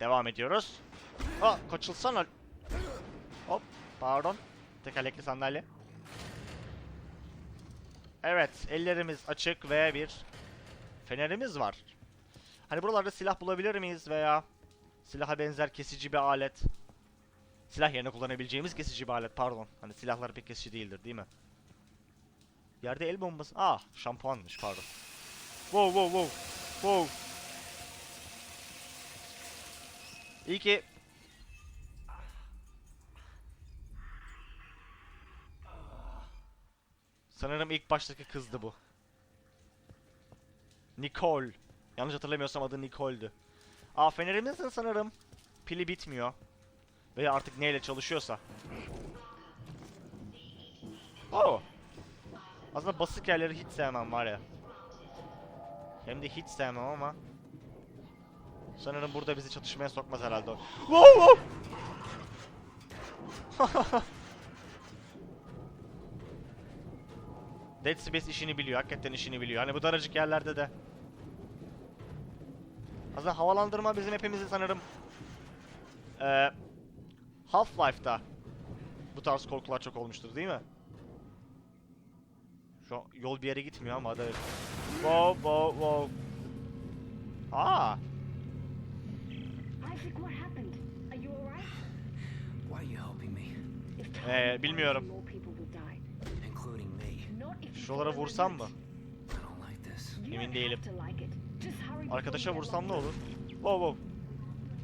Devam ediyoruz. Aa kaçılsana. Hop pardon. Tekerlekli sandalye. Evet ellerimiz açık ve bir fenerimiz var. Hani buralarda silah bulabilir miyiz veya silaha benzer kesici bir alet. Silah yerine kullanabileceğimiz kesici bir alet pardon. Hani silahlar pek kesici değildir değil mi? Yerde el bombası. Ah şampuanmış pardon. Wow wow wow. Wow. İyi ki Sanırım ilk baştaki kızdı bu. Nicole. Yanlış hatırlamıyorsam adı Nicole'dü. Aa fenerimizin sanırım pili bitmiyor. Veya artık neyle çalışıyorsa. Oo. Aslında basık yerleri hiç sevmem var ya. Hem de hiç sevmem ama. Sanırım burada bizi çatışmaya sokmaz herhalde o. Wow, wow! Dead Space işini biliyor. Hakikaten işini biliyor. Hani bu daracık yerlerde de. Aslında havalandırma bizim hepimizin sanırım eee Half-Life'da bu tarz korkular çok olmuştur değil mi? Şu yol bir yere gitmiyor ama hadi. Wow wow wow. Aa, Isaac, what happened? Are you alright? Why are you helping me? If Ee, bilmiyorum. şuralara vursam mı? route. I don't like this. You Emin değilim. Arkadaşa vursam ne olur? Wow wow.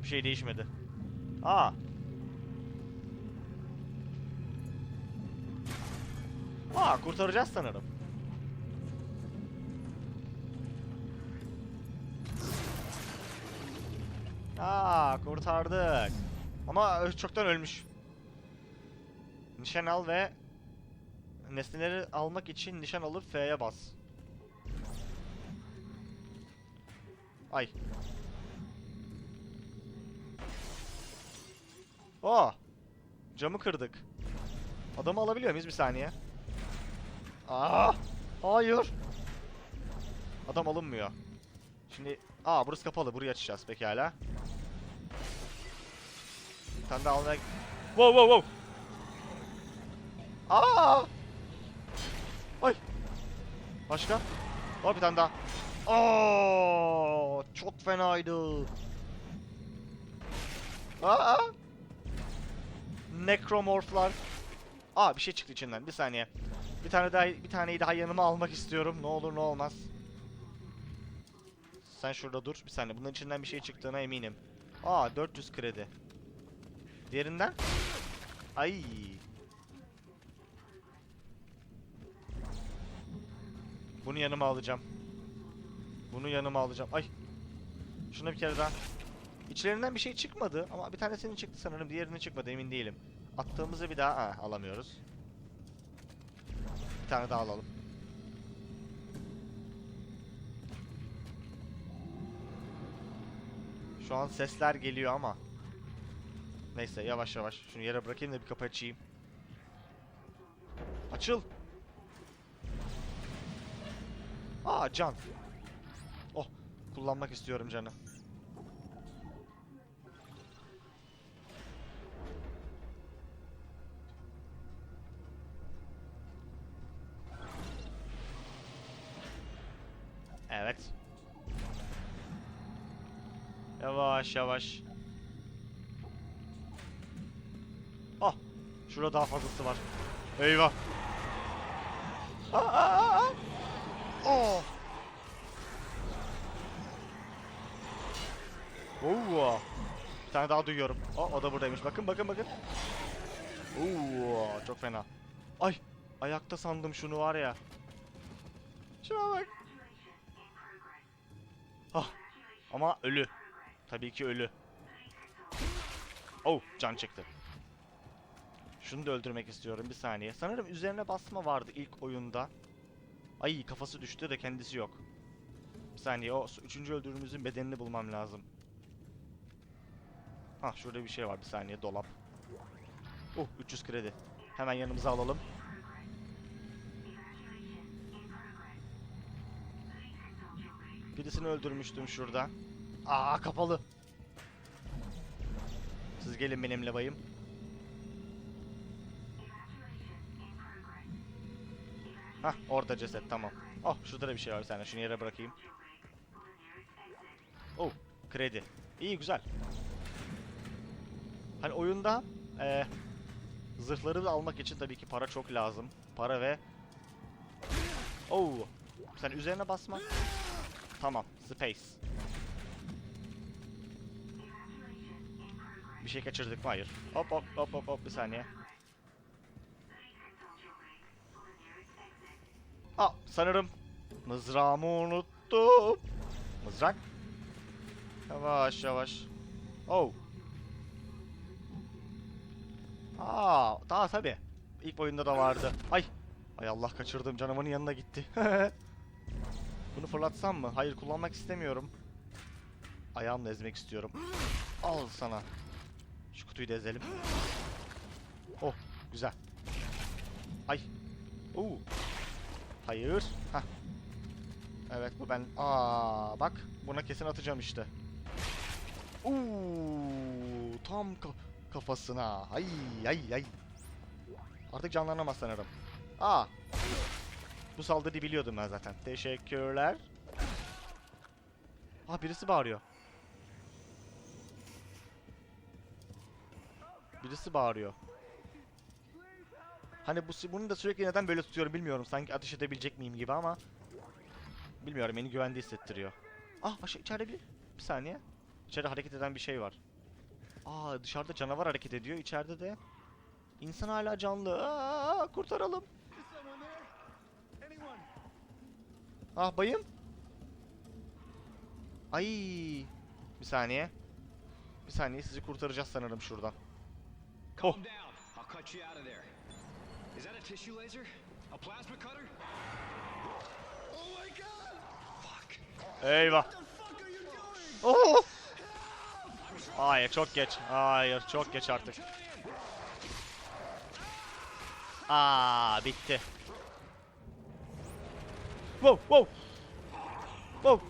Bir şey değişmedi. Aa. Aa kurtaracağız sanırım. Aa kurtardık. Ama ö- çoktan ölmüş. Nişan al ve nesneleri almak için nişan alıp F'ye bas. Ay. Aa! Camı kırdık. Adamı alabiliyor muyuz bir saniye? Aa! Hayır. Adam alınmıyor. Şimdi aa burası kapalı. Burayı açacağız pekala. Tane daha almaya... Wow wow wow! Aa! Ay! Başka? Aa bir tane daha. Aa! Çok fenaydı. Aa! Necromorphlar. Aa bir şey çıktı içinden. Bir saniye. Bir tane daha bir taneyi daha yanıma almak istiyorum. Ne olur ne olmaz. Sen şurada dur. Bir saniye. Bunun içinden bir şey çıktığına eminim. Aa 400 kredi. Diğerinden? Ay. Bunu yanıma alacağım. Bunu yanıma alacağım. Ay. Şuna bir kere daha. İçlerinden bir şey çıkmadı ama bir tanesinin çıktı sanırım. Diğerinin çıkmadı emin değilim. Attığımızı bir daha ha, alamıyoruz. Bir tane daha alalım. Şu an sesler geliyor ama. Neyse yavaş yavaş. Şunu yere bırakayım da bir kapı açayım. Açıl. Aa can. Oh kullanmak istiyorum canı. Evet. Yavaş yavaş. Şurada daha fazlası var. Eyvah. Aa, aa, aa. Oh. Oo. Bir tane daha duyuyorum. O, o da buradaymış. Bakın bakın bakın. Oo, çok fena. Ay, ayakta sandım şunu var ya. Şuna bak. Ah, ama ölü. Tabii ki ölü. Oh, can çıktı. Şunu da öldürmek istiyorum bir saniye. Sanırım üzerine basma vardı ilk oyunda. Ay kafası düştü de kendisi yok. Bir saniye o üçüncü öldürdüğümüzün bedenini bulmam lazım. Hah şurada bir şey var bir saniye dolap. Oh 300 kredi. Hemen yanımıza alalım. Birisini öldürmüştüm şurada. Aa kapalı. gelin benimle bayım. Hah orada ceset tamam. Oh şurada da bir şey var bir saniye şunu yere bırakayım. Oh kredi. İyi güzel. Hani oyunda eee zırhları almak için tabii ki para çok lazım. Para ve Oh sen üzerine basma. Tamam space. Bir şey kaçırdık mı? Hayır. Hop hop hop hop hop bir saniye. Aa sanırım mızrağımı unuttum. Mızrak. Yavaş yavaş. Oh. Aa, daha tabi. İlk oyunda da vardı. Ay. Ay Allah kaçırdım canavarın yanına gitti. Bunu fırlatsam mı? Hayır kullanmak istemiyorum. Ayağımla ezmek istiyorum. Al sana. Şu kutuyu da ezelim. Oh güzel. Ay. Oo. Hayır. Hah. Evet bu ben. Aa bak buna kesin atacağım işte. Oo tam ka- kafasına. Ay ay ay. Artık canlanamaz sanırım. Aa. Bu saldırıyı biliyordum ben zaten. Teşekkürler. Aa birisi bağırıyor. Birisi bağırıyor. Hani bu bunu da sürekli neden böyle tutuyorum bilmiyorum. Sanki ateş edebilecek miyim gibi ama bilmiyorum beni güvende hissettiriyor. Ah aşağı içeride bir bir saniye. İçeride hareket eden bir şey var. Aa dışarıda canavar hareket ediyor. İçeride de insan hala canlı. Aa kurtaralım. Ah bayım. Ay bir saniye. Bir saniye sizi kurtaracağız sanırım şuradan. Oh. Is that a tissue laser? A plasma cutter? Oh my god! Fuck. Eyvah. What the fuck are you doing? Oh! Hayır çok geç. Hayır çok geç artık. Aa bitti. Wow wow. Wow.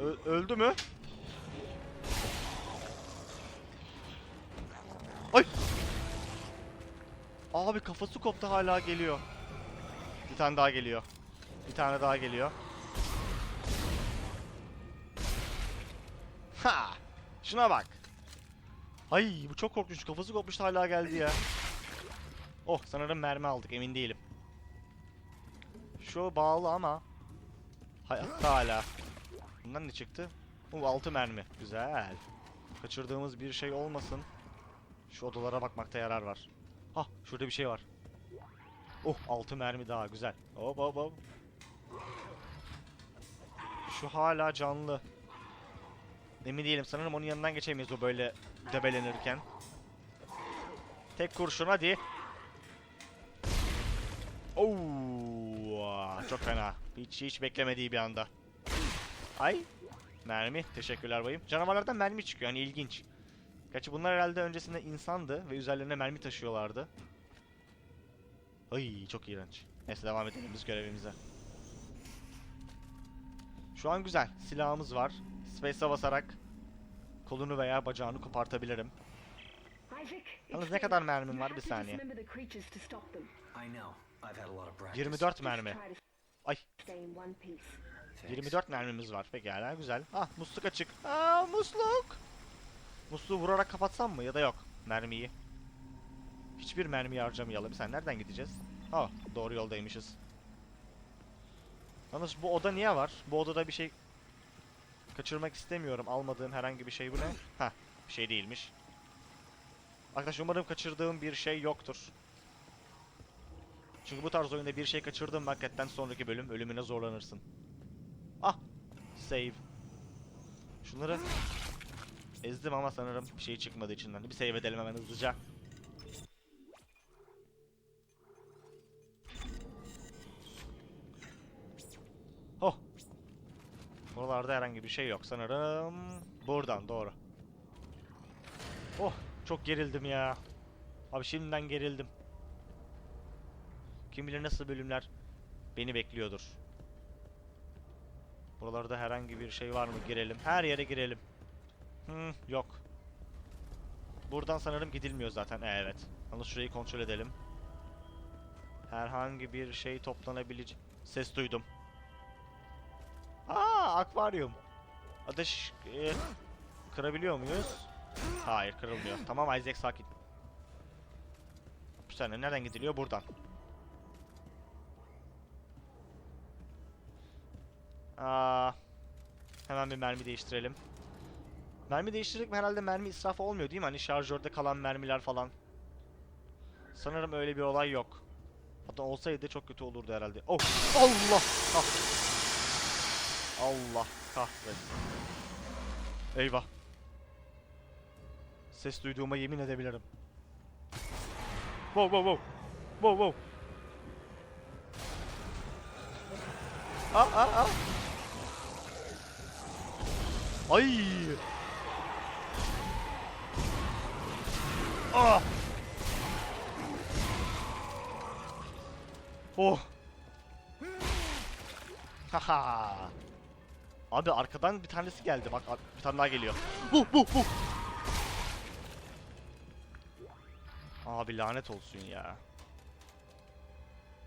Ö- öldü mü? Abi kafası koptu hala geliyor. Bir tane daha geliyor. Bir tane daha geliyor. Ha! Şuna bak. Ay bu çok korkunç. Kafası kopmuş hala geldi ya. Oh sanırım mermi aldık emin değilim. Şu bağlı ama hayatta hala. Bundan ne çıktı? Bu altı mermi. Güzel. Kaçırdığımız bir şey olmasın. Şu odalara bakmakta yarar var. Hah şurada bir şey var. Oh altı mermi daha güzel. Hop hop hop. Şu hala canlı. Emin değilim. Sanırım onun yanından geçemeyiz o böyle debelenirken. Tek kurşun hadi. Oo, çok fena. Hiç hiç beklemediği bir anda. Ay. Mermi. Teşekkürler bayım. Canavarlardan mermi çıkıyor. Hani ilginç. Gerçi bunlar herhalde öncesinde insandı ve üzerlerine mermi taşıyorlardı. Ay çok iğrenç. Neyse devam edelim biz görevimize. Şu an güzel. Silahımız var. Space'e basarak kolunu veya bacağını kopartabilirim. Yalnız ne kadar You var bir saniye. dismember the creatures to stop them. I know. I've had a lot of practice. 24 Just mermi. Ay stay in one piece. Thanks. 24 mermimiz var. Pekala güzel. Ah musluk açık. Aa musluk. Musluğu vurarak kapatsam mı ya da yok mermiyi. Hiçbir mermiyi harcamayalım. Sen nereden gideceğiz? Ah doğru yoldaymışız. Yalnız bu oda niye var? Bu odada bir şey kaçırmak istemiyorum. Almadığım herhangi bir şey bu ne? Hah bir şey değilmiş. Arkadaş umarım kaçırdığım bir şey yoktur. Çünkü bu tarz oyunda bir şey kaçırdım hakikaten sonraki bölüm ölümüne zorlanırsın. Ah! Save. Şunları ezdim ama sanırım bir şey çıkmadı içinden. Bir save edelim hemen hızlıca. Oh! Buralarda herhangi bir şey yok sanırım. Buradan doğru. Oh! Çok gerildim ya. Abi şimdiden gerildim. Kim bilir nasıl bölümler beni bekliyordur. Buralarda herhangi bir şey var mı? Girelim. Her yere girelim. Hmm, yok. Buradan sanırım gidilmiyor zaten. Ee, evet. Yalnız şurayı kontrol edelim. Herhangi bir şey toplanabilecek... Ses duydum. Aa, akvaryum. Ateş... e, kırabiliyor muyuz? Hayır, kırılmıyor. Tamam Isaac sakin. Saniye, nereden gidiliyor? Buradan. Aa, hemen bir mermi değiştirelim. Mermi değiştirdik mi herhalde mermi israfı olmuyor değil mi? Hani şarjörde kalan mermiler falan. Sanırım öyle bir olay yok. Hatta olsaydı çok kötü olurdu herhalde. Oh! Allah! Kahretsin. Allah kahretsin. Eyvah. Ses duyduğuma yemin edebilirim. Wow wow wow. Wow wow. Aa aa aa. Ay! Ah! Oh! Haha! Abi arkadan bir tanesi geldi. Bak bir tane daha geliyor. Bu bu bu. Abi lanet olsun ya.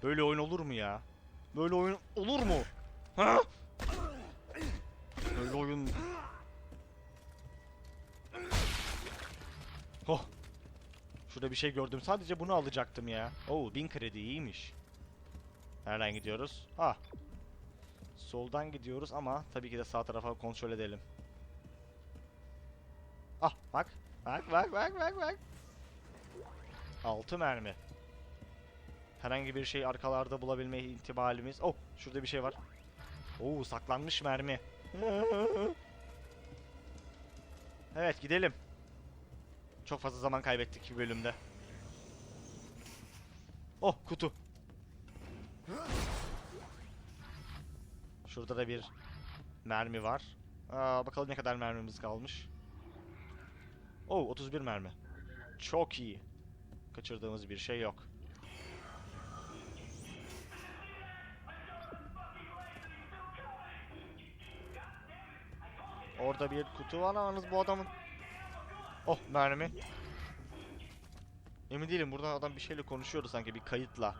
Böyle oyun olur mu ya? Böyle oyun olur mu? Ha? Böyle oyun... Oh. Şurada bir şey gördüm. Sadece bunu alacaktım ya. Oo, 1000 kredi iyiymiş. Nereden gidiyoruz? Ah. Soldan gidiyoruz ama tabii ki de sağ tarafa kontrol edelim. Ah, bak. Bak, bak, bak, bak, bak. 6 mermi. Herhangi bir şey arkalarda bulabilme ihtimalimiz. Oh, şurada bir şey var. Oo, saklanmış mermi. evet, gidelim. Çok fazla zaman kaybettik bir bölümde. Oh, kutu. Şurada da bir mermi var. Aa, bakalım ne kadar mermimiz kalmış. Oh, 31 mermi. Çok iyi. Kaçırdığımız bir şey yok. Orada bir kutu var yalnız bu adamın. Oh mermi. Emin değilim buradan adam bir şeyle konuşuyordu sanki bir kayıtla.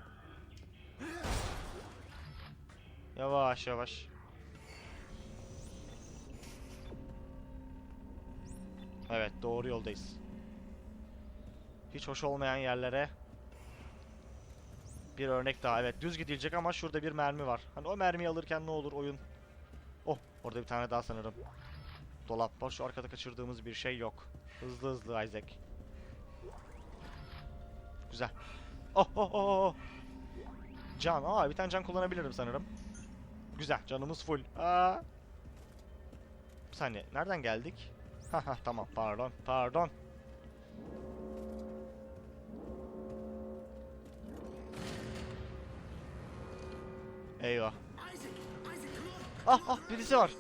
Yavaş yavaş. Evet doğru yoldayız. Hiç hoş olmayan yerlere bir örnek daha. Evet düz gidilecek ama şurada bir mermi var. Hani o mermiyi alırken ne olur oyun. Oh orada bir tane daha sanırım. Dolap var. Şu arkada kaçırdığımız bir şey yok. Hızlı hızlı Isaac. Güzel. Oh oh oh oh. Can. Aa bir tane can kullanabilirim sanırım. Güzel. Canımız full. Aa. Bir saniye. Nereden geldik? Haha tamam. Pardon. Pardon. Eyvah. Ah ah birisi var.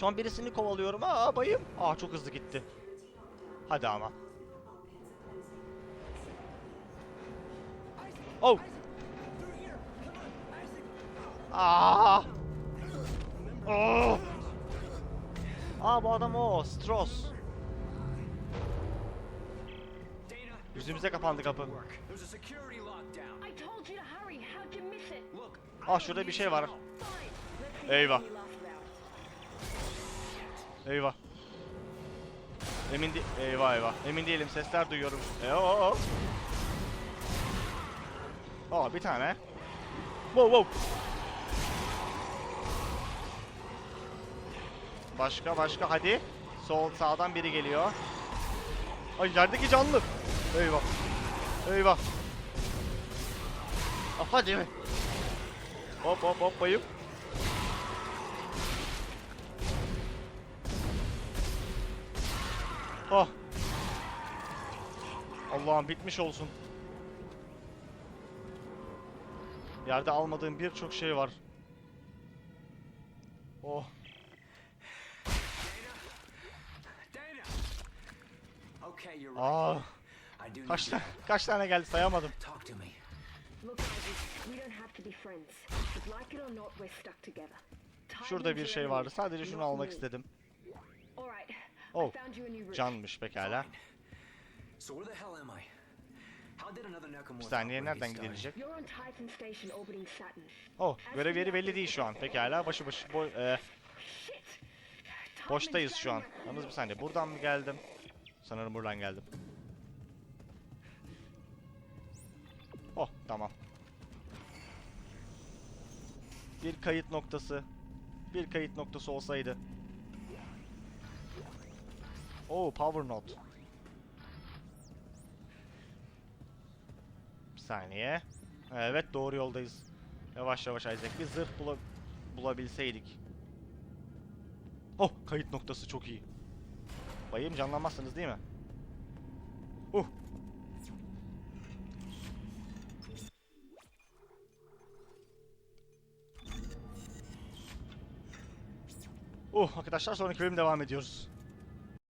Şu an birisini kovalıyorum. Aa bayım. Aa çok hızlı gitti. Hadi ama. Oh. Aa. Oh. Aa bu adam o. Stross. Yüzümüze kapandı kapı. work. There's a security lockdown. I told you to hurry. How'd you miss it? Look, I don't şurada bir şey var. Eyvah. Eyvah. Emin de eyvah eyvah. Emin değilim. Sesler duyuyorum. E, o. Aa bir tane. Wow wow. Başka başka hadi. Sol sağdan biri geliyor. Ay yerdeki canlı. Eyvah. Eyvah. Ah, hadi. Hop hop hop bayım. Oh. Allah'ım bitmiş olsun. Yerde almadığım birçok şey var. Oh. Dana! Okay, you're right. Aa. Need Kaç, your ta- help. kaç tane geldi sayamadım. Şurada bir şey vardı. Sadece şunu almak istedim. Oh. Canmış pekala. Bir saniye nereden gidilecek? Oh, görev yeri belli değil şu an. Pekala, başı başı boy... e, boştayız şu an. Yalnız bir saniye, buradan mı geldim? Sanırım buradan geldim. Oh, tamam. Bir kayıt noktası. Bir kayıt noktası olsaydı. Oh, power node. Bir saniye. Evet, doğru yoldayız. Yavaş yavaş Isaac. Bir zırh bula bulabilseydik. Oh, kayıt noktası çok iyi. Bayım canlanmazsınız değil mi? Uh. Uh arkadaşlar sonraki bölüm devam ediyoruz.